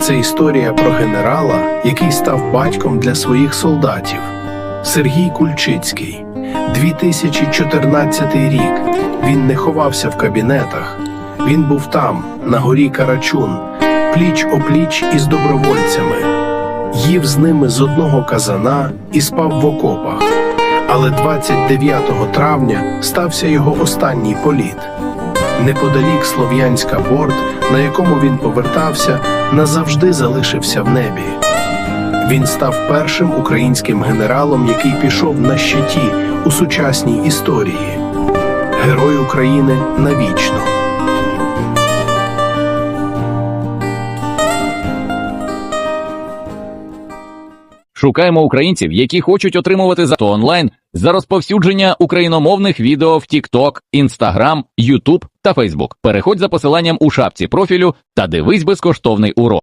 Це історія про генерала, який став батьком для своїх солдатів. Сергій Кульчицький, 2014 рік. Він не ховався в кабінетах. Він був там, на горі Карачун, пліч опліч із добровольцями. Їв з ними з одного казана і спав в окопах. Але 29 травня стався його останній політ. Неподалік Слов'янська борт, на якому він повертався, назавжди залишився в небі. Він став першим українським генералом, який пішов на щиті у сучасній історії. Герой України навічно. Шукаємо українців, які хочуть отримувати за онлайн за розповсюдження україномовних відео в TikTok, Instagram, YouTube та Facebook. Переходь за посиланням у шапці профілю та дивись безкоштовний урок.